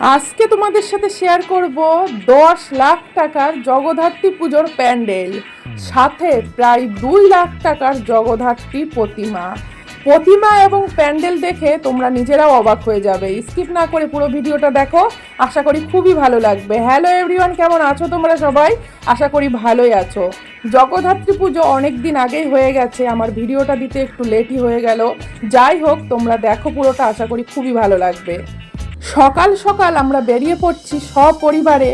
আজকে তোমাদের সাথে শেয়ার করব দশ লাখ টাকার জগদ্ধাত্রী পুজোর প্যান্ডেল। সাথে প্রায় দুই লাখ টাকার জগদ্ধাত্রী প্রতিমা। প্রতিমা এবং প্যান্ডেল দেখে তোমরা নিজেরাও অবাক হয়ে যাবে। স্কিপ না করে পুরো ভিডিওটা দেখো। আশা করি খুবই ভালো লাগবে। হ্যালো এভরিওয়ান কেমন আছো তোমরা সবাই? আশা করি ভালোই আছো। জগদ্ধাত্রী পুজো অনেক দিন আগেই হয়ে গেছে। আমার ভিডিওটা দিতে একটু লেটই হয়ে গেল। যাই হোক, তোমরা দেখো পুরোটা। আশা করি খুবই ভালো লাগবে। সকাল সকাল আমরা বেরিয়ে পড়ছি সপরিবারে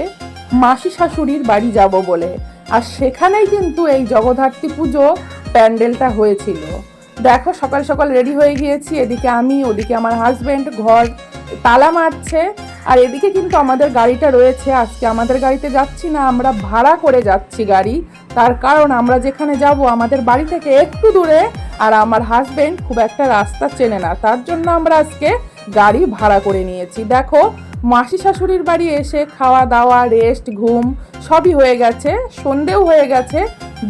মাসি শাশুড়ির বাড়ি যাব বলে। আর সেখানেই কিন্তু এই জগদ্ধাত্রী পুজো প্যান্ডেলটা হয়েছিল। দেখো সকাল সকাল রেডি হয়ে গিয়েছি, এদিকে আমি, ওদিকে আমার হাজব্যান্ড ঘর, তালা মারছে। আর এদিকে কিন্তু আমাদের গাড়িটা রয়েছে, আজকে আমাদের গাড়িতে যাচ্ছি না, আমরা ভাড়া করে যাচ্ছি গাড়ি। তার কারণ আমরা যেখানে যাব আমাদের বাড়ি থেকে একটু দূরে, আর আমার হাজবেন্ড খুব একটা রাস্তা চেনে না। তার জন্য আমরা আজকে গাড়ি ভাড়া করে নিয়েছি। দেখো, মাসি শাশুড়ির বাড়ি এসে খাওয়া দাওয়া রেস্ট ঘুম সবই হয়ে গেছে, সন্ধেও হয়ে গেছে,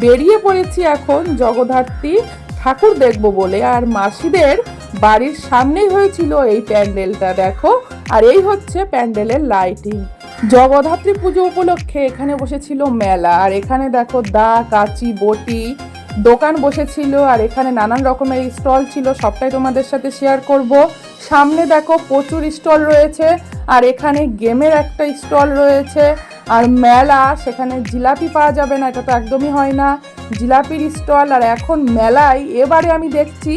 বেরিয়ে পড়েছি এখন জগদ্ধাত্রী ঠাকুর দেখব বলে। আর মাসিদের বাড়ির সামনেই হয়েছিল এই প্যান্ডেলটা, দেখো। আর এই হচ্ছে প্যান্ডেলের লাইটিং জগদ্ধাত্রী পুজো উপলক্ষে এখানে বসেছিল মেলা, আর এখানে দেখো দা, কাচি, বটি, দোকান বসেছিল, আর এখানে নানান রকমের স্টল ছিল, সবটাই তোমাদের সাথে শেয়ার করব। সামনে দেখো প্রচুর স্টল রয়েছে, আর এখানে গেমের একটা স্টল রয়েছে, আর মেলা, সেখানে জিলাপি পাওয়া যাবে না, এটা তো একদমই হয় না। জিলাপির স্টল আর এখন মেলায়, এবারে আমি দেখছি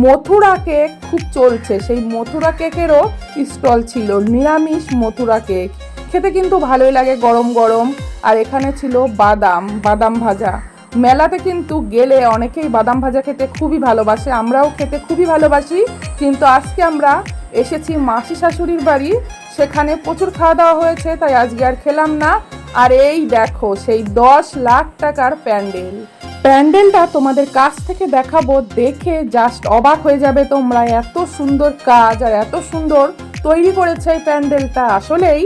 মথুরা কেক খুব চলছে। সেই মথুরা কেকেরও স্টল ছিল। নিরামিষ মথুরা কেক। খেতে কিন্তু ভালোই লাগে গরম গরম। আর এখানে ছিল বাদাম বাদাম ভাজা। মেলাতে কিন্তু গেলে অনেকেই বাদাম ভাজা খেতে খুবই ভালোবাসে। আমরাও খেতে খুবই ভালোবাসি। কিন্তু আজকে আমরা এসেছি মাসি শাশুড়ির বাড়ি। সেখানে প্রচুর খাওয়া দাওয়া হয়েছে, তাই আজকে আর খেলাম না। আর এই দেখো, সেই দশ লাখ টাকার প্যান্ডেল। প্যান্ডেলটা তোমাদের কাছ থেকে দেখাবো, দেখে জাস্ট অবাক হয়ে যাবে তোমরা। এত সুন্দর কাজ আর এত সুন্দর তৈরি করেছে এই প্যান্ডেলটা। আসলেই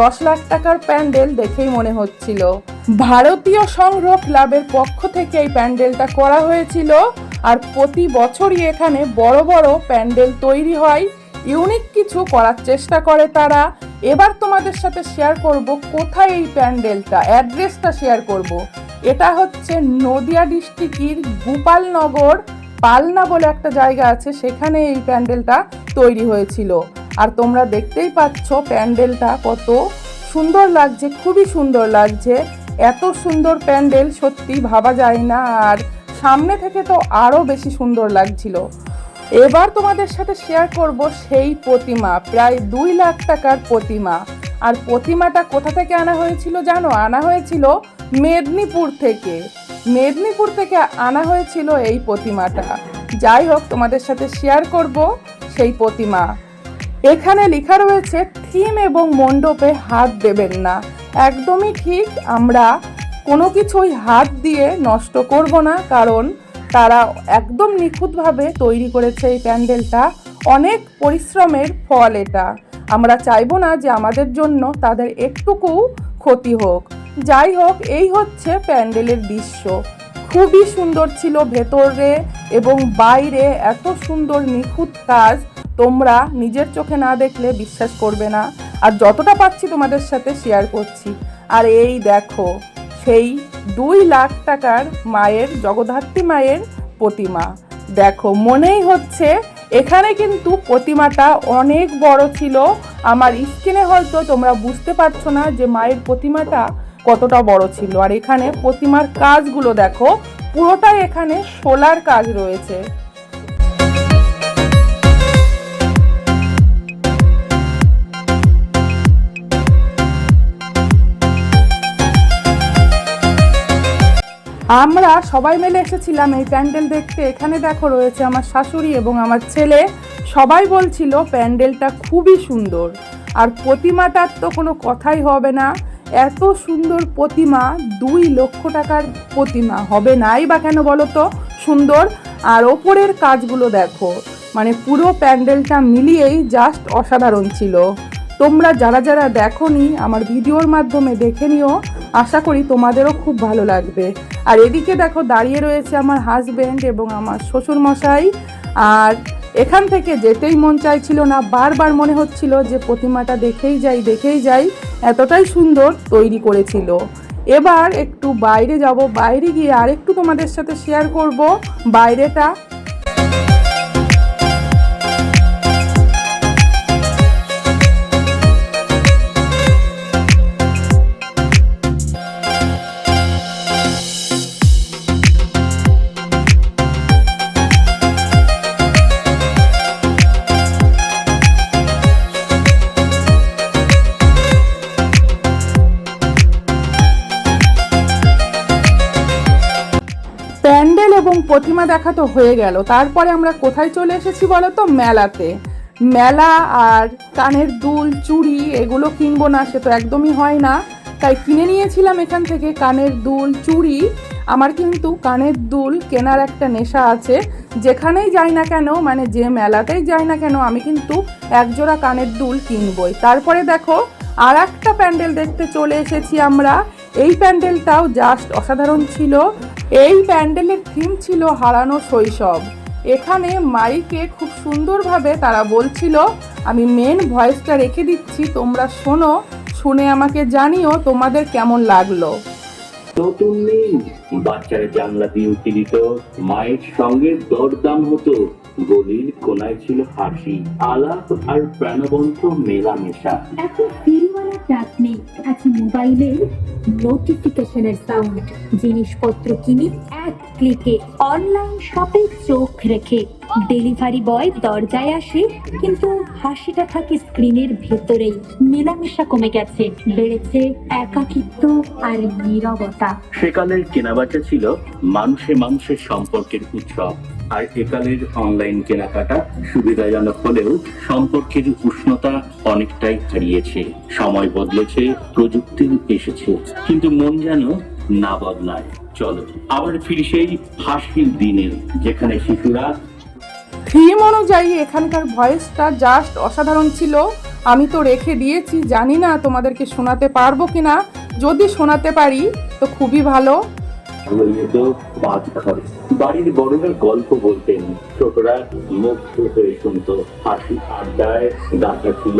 দশ লাখ টাকার প্যান্ডেল দেখেই মনে হচ্ছিল। ভারতীয় সংগ্রহ ক্লাবের পক্ষ থেকে এই প্যান্ডেলটা করা হয়েছিল আর প্রতি বছরই এখানে বড় বড় প্যান্ডেল তৈরি হয়। ইউনিক কিছু করার চেষ্টা করে তারা। এবার তোমাদের সাথে শেয়ার করব কোথায় এই প্যান্ডেলটা অ্যাড্রেসটা শেয়ার করব। এটা হচ্ছে নদিয়া ডিস্ট্রিক্টের গোপালনগর, পালনা বলে একটা জায়গা আছে, সেখানে এই প্যান্ডেলটা তৈরি হয়েছিল। আর তোমরা দেখতেই পাচ্ছ প্যান্ডেলটা কত সুন্দর লাগছে, খুবই সুন্দর লাগছে। এত সুন্দর প্যান্ডেল, সত্যি ভাবা যায় না। আর সামনে থেকে তো আরও বেশি সুন্দর লাগছিল। এবার তোমাদের সাথে শেয়ার করব সেই প্রতিমা, প্রায় দুই লাখ টাকার প্রতিমা। আর প্রতিমাটা কোথা থেকে আনা হয়েছিল জানো? আনা হয়েছিল মেদিনীপুর থেকে। মেদিনীপুর থেকে আনা হয়েছিল এই প্রতিমাটা। যাই হোক, তোমাদের সাথে শেয়ার করব সেই প্রতিমা। এখানে লেখা রয়েছে, থিম এবং মণ্ডপে হাত দেবেন না। একদমই ঠিক, আমরা কোনো কিছুই হাত দিয়ে নষ্ট করব না, কারণ তারা একদম নিখুঁতভাবে তৈরি করেছে এই প্যান্ডেলটা। অনেক পরিশ্রমের ফল এটা। আমরা চাইব না যে আমাদের জন্য তাদের একটুকু ক্ষতি হোক। যাই হোক, এই হচ্ছে প্যান্ডেলের দৃশ্য। খুবই সুন্দর ছিল ভেতরে এবং বাইরে এত সুন্দর নিখুঁত কাজ তোমরা নিজের চোখে না দেখলে বিশ্বাস করবে না। আর যতটা পাচ্ছি তোমাদের সাথে শেয়ার করছি। আর এই দেখো, সেই দুই লাখ টাকার মায়ের, জগদ্ধাত্রী মায়ের প্রতিমা। দেখো, মনেই হচ্ছে এখানে কিন্তু প্রতিমাটা অনেক বড় ছিল। আমার স্ক্রিনে হয়তো তোমরা বুঝতে পারছ না যে মায়ের প্রতিমাটা কতটা বড় ছিল। আর এখানে প্রতিমার কাজগুলো দেখো, পুরোটাই এখানে সোলার কাজ রয়েছে। আমরা সবাই মিলে এসেছিলাম এই প্যান্ডেল দেখতে। এখানে দেখো রয়েছে আমার শাশুড়ি এবং আমার ছেলে। সবাই বলছিল প্যান্ডেলটা খুবই সুন্দর। আর প্রতিমাটার তো কোনো কথাই হবে না। এত সুন্দর প্রতিমা, দুই লক্ষ টাকার প্রতিমা হবে নাই বা কেন বলো তো সুন্দর। আর ওপরের কাজগুলো দেখো মানে পুরো প্যান্ডেলটা মিলিয়েই জাস্ট অসাধারণ ছিল। তোমরা যারা যারা দেখোনি আমার ভিডিওর মাধ্যমে দেখে নিও, আশা করি তোমাদেরও খুব ভালো লাগবে। আর এদিকে দেখো দাঁড়িয়ে রয়েছে আমার হাজব্যান্ড এবং আমার শ্বশুর মশাই আর এখান থেকে যেতেই মন চাইছিল না, বারবার মনে হচ্ছিল যে প্রতিমাটা দেখেই যাই দেখেই যাই, এতটাই সুন্দর তৈরি করেছিল। এবার একটু বাইরে যাব, বাইরে গিয়ে আর একটু তোমাদের সাথে শেয়ার করব। বাইরেটা প্রতিমা দেখা তো হয়ে গেল। তারপরে আমরা কোথায় চলে এসেছি বলো তো মেলাতে। মেলা আর কানের দুল, চুড়ি এগুলো কিনবো না, সে তো একদমই হয় না। তাই কিনে নিয়েছিলাম এখান থেকে কানের দুল, চুড়ি। আমার কিন্তু কানের দুল কেনার একটা নেশা আছে। যেখানেই যাই না কেন মানে যে মেলাতেই যাই না কেন, আমি কিন্তু একজোড়া কানের দুল কিনবই। তারপরে দেখো আর একটা প্যান্ডেল দেখতে চলে এসেছি আমরা। এই প্যান্ডেলটাও জাস্ট অসাধারণ ছিল। এই প্যান্ডেলের থিম ছিল হারানো শৈশব। এখানে মাইকে খুব সুন্দরভাবে তারা বলছিল আমি মেন ভয়েসটা রেখে দিচ্ছি তোমরা শোনো শুনে আমাকে জানিও তোমাদের কেমন লাগল। নতুন নেই বাচ্চারা জানলা দিয়ে উঠে দিত মায়ের সঙ্গে দরদাম হতো গলির কোনায় ছিল হাসি আলাপ আর প্রাণবন্ত মেলামেশা। এখন ফিরিওয়ালার ডাক নেই আছে মোবাইলের নোটিফিকেশনের সাউন্ড জিনিসপত্র কিনি এক ক্লিকে অনলাইন শপে চোখ রেখে। ডেলিভারি বয় দরজায় আসে, কিন্তু হাসিটা থাকে স্ক্রিনের ভেতরেই। মেলামেশা কমে গেছে, বেড়েছে একাকিত্ব আর নীরবতা। সেকালের কেনাবেচা ছিল মানুষে মানুষের সম্পর্কের উৎসব। আর একালের অনলাইন কেনাকাটা সুবিধাজনক হলেও সম্পর্কের উষ্ণতা অনেকটাই হারিয়েছে। সময় বদলেছে, প্রযুক্তি এসেছে। কিন্তু মন যেন না বদলায়। চলো আবার ফিরি সেই হাসির দিনে যেখানে শিশুরা থিম অনুযায়ী এখানকার ভয়েসটা জাস্ট অসাধারণ ছিল। আমি তো রেখে দিয়েছি জানি না তোমাদেরকে শোনাতে পারব কিনা। যদি শোনাতে পারি তো খুবই ভালো। পাঁচ ঘরে বাড়ির বড়রা গল্প বলতেন ছোটরা মুগ্ধ হয়ে শুনত হাসি। আড্ডায় গাথা ছিল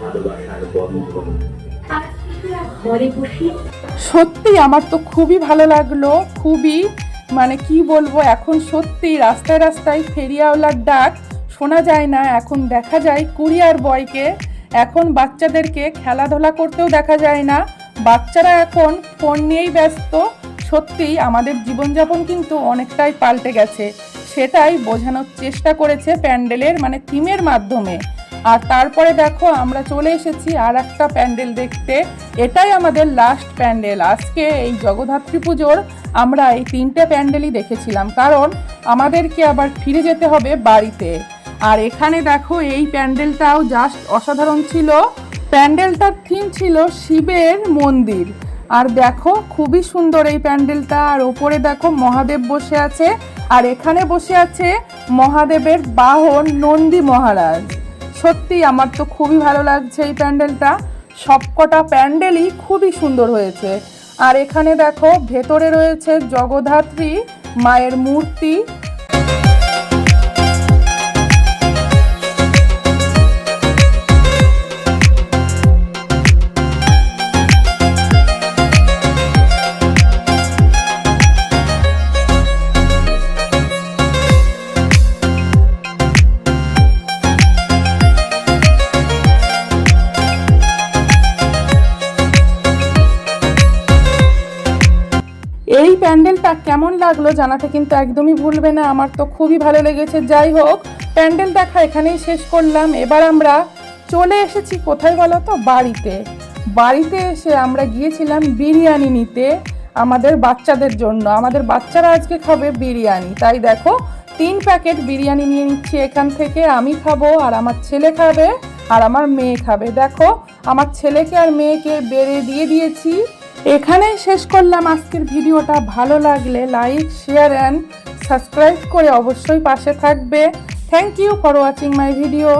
ভালোবাসার বন্ধন। ঘরে বসে সত্যি আমার তো খুবই ভালো লাগল, খুবই মানে কি বলব, এখন সত্যি রাস্তায় রাস্তায় ফেরিয়াওয়ালার ডাক শোনা যায় না, এখন দেখা যায় কুরিয়ার বয়কে, এখন বাচ্চাদেরকে খেলাধুলা করতেও দেখা যায় না, বাচ্চারা এখন ফোন নিয়েই ব্যস্ত সত্যি আমাদের জীবনযাপন কিন্তু অনেকটাই পাল্টে গেছে, সেটাই বোঝানোর চেষ্টা করেছে প্যান্ডেলের মানে থিমের মাধ্যমে। আর তারপরে দেখো, আমরা চলে এসেছি আর একটা প্যান্ডেল দেখতে। এটাই আমাদের লাস্ট প্যান্ডেল। আজকে এই জগদ্ধাত্রী পুজোর আমরা এই তিনটে প্যান্ডেলই দেখেছিলাম। কারণ আমাদেরকে আবার ফিরে যেতে হবে বাড়িতে। আর এখানে দেখো, এই প্যান্ডেলটাও জাস্ট অসাধারণ ছিল। প্যান্ডেলটার থিম ছিল শিবের মন্দির। আর দেখো, খুবই সুন্দর এই প্যান্ডেলটা। আর ওপরে দেখো, মহাদেব বসে আছে। আর এখানে বসে আছে মহাদেবের বাহন নন্দী মহারাজ। সত্যি আমার তো খুবই ভালো লাগছে এই প্যান্ডেলটা। সবকটা প্যান্ডেলই খুবই সুন্দর হয়েছে। আর এখানে দেখো, ভেতরে রয়েছে জগধাত্রী, মায়ের মূর্তি কেমন লাগল জানাতে কিন্তু একদমই ভুলবে না। আমার তো খুবই ভালো লেগেছে। যাই হোক, প্যান্ডেল দেখা এখানেই শেষ করলাম। এবার আমরা চলে এসেছি কোথায় বলো তো? বাড়িতে। বাড়িতে এসে আমরা গিয়েছিলাম বিরিয়ানি নিতে আমাদের বাচ্চাদের জন্য। আমাদের বাচ্চারা আজকে খাবে বিরিয়ানি। তাই দেখো, তিন প্যাকেট বিরিয়ানি নিয়ে নিচ্ছি এখান থেকে। আমি খাব, আর আমার ছেলে খাবে, আর আমার মেয়ে খাবে। দেখো, আমার ছেলেকে আর মেয়েকে বেড়ে দিয়ে দিয়েছি। এখানেই শেষ করলাম আজকের ভিডিওটা। ভালো লাগলে লাইক শেয়ার অ্যান্ড সাবস্ক্রাইব করে অবশ্যই পাশে থাকবে। Thank you for watching my video